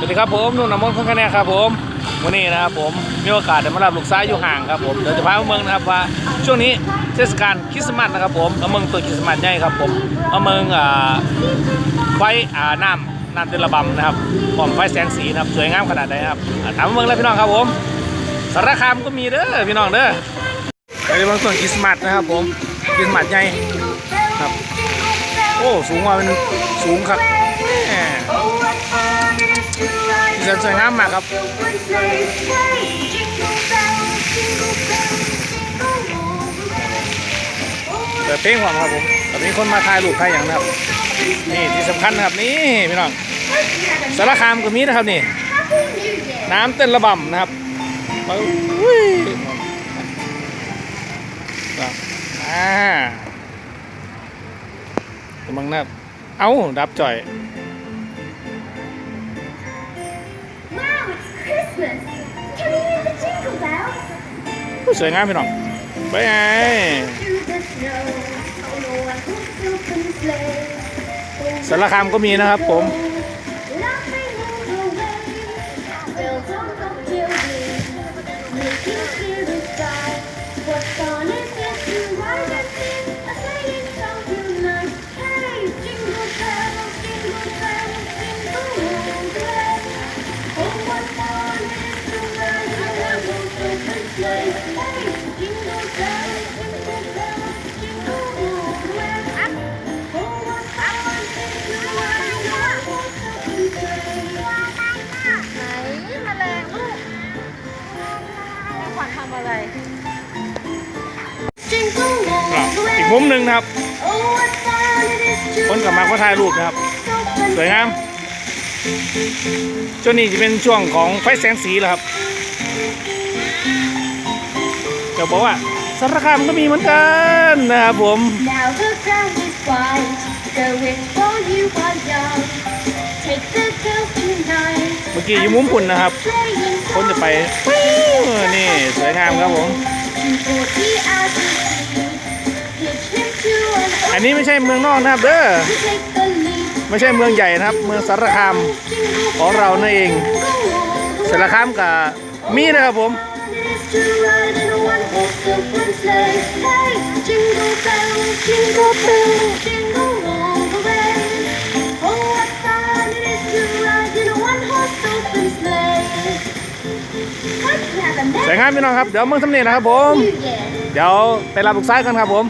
สวัสดีครับผมนุ่นน้ำมนต์คนคะแนนครับผมวันนี้นะครับผมมีโอกาสได้มารับลูกซ้ายอยู่ห่างครับผมเดี๋ยวจะพาเมืองนะครับว่าช่วงนี้เทศกาลคริสต์มาสนะครับผมมาเมืองตัวคริสต์มาสใหญ่ครับผมมาเมืองไฟอ่าน้ำน้ำเตลระบำนะครับพร้อมไฟแสงสีนะครับสวยงามขนาดไหนครับอ่ามเมืองเลยพี่น้องครับผมสารคามก็มีเด้อพี่น้องเด้อไปเมืองต้นคริสต์มาสนะครับผมคริสต์มาสใหญ่ครับ โอ้ สูงว่าเป็นสูงครับแหมดีไซน์สวยงามมากครับเปิดเพลงผมครับผมแต่มีคนมาถ่ายรูปถ่ายอย่างนะครับ นี่ที่สำคัญนะครับนี่พี่น้องสารคามก็มีนะครับนี่น้ำเต้นระบำนะครับอุ้ยครับอ่า กำลังนะครับเอ้า ดับจ่อย Wow, it's Christmas! Can you hear the jingle bells? ผู้สวยงามพี่น้องไปไง Through the snow, oh no, I hope open sleigh. สารคามก็มีนะครับผม Laughing all the way, bells on the ทำอะไร Jingle all the way. อีกมุมหนึ่งนะครับ Oh, what fun it is to คนกลับมาก็ถ่ายรูปนะครับ open สวยงามช่วงนี้จะเป็นช่วงของไฟแสงสีแล้วครับจะบอกว่าสารคามก็มีเหมือนกันนะครับผม Now the ground is white, go it while you are young. Take the girls tonight. เมื่อกี้อยู่มุมปุ่นนะครับ Playing คนจะไปปิ้ว นี่ สวยงามครับผม อันนี้ไม่ใช่เมืองนอกนะครับเด้อไม่ใช่เมืองใหญ่นะครับ เมืองสารคามของเรานั่นเองสารคามกับมีนะครับผม วยงานพี่น้องครับ เดี๋ยวมึงสำเนียนะครับผม เดี๋ยวไปรับลูกซ้ายกันครับผม